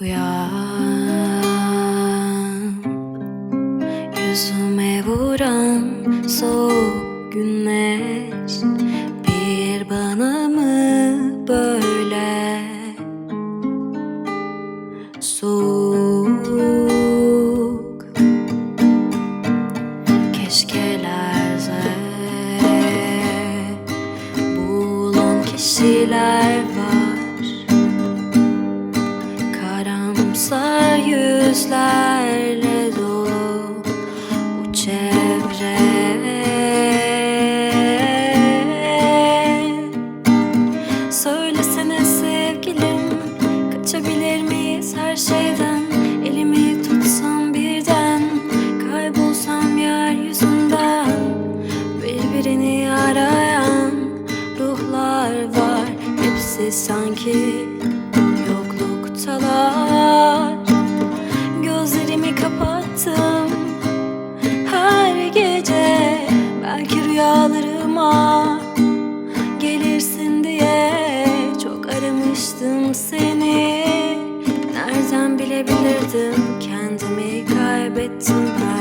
Uyan. Yüzüme vuran soğuk güneş Bir bana mı böyle? Soğuk. Keşkelerde Bulan kişiler var Karamsar yüzlerle dolu bu çevre. Söylesene sevgilim Kaçabilir miyiz her şeyden? Elimi tutsam birden Kaybolsam yeryüzünden. Birbirini arayan ruhlar var Hepsi sanki rüyalarıma gelirsin diye Çok aramıştım seni. Nereden bilebilirdim? Kendimi kaybettim. ben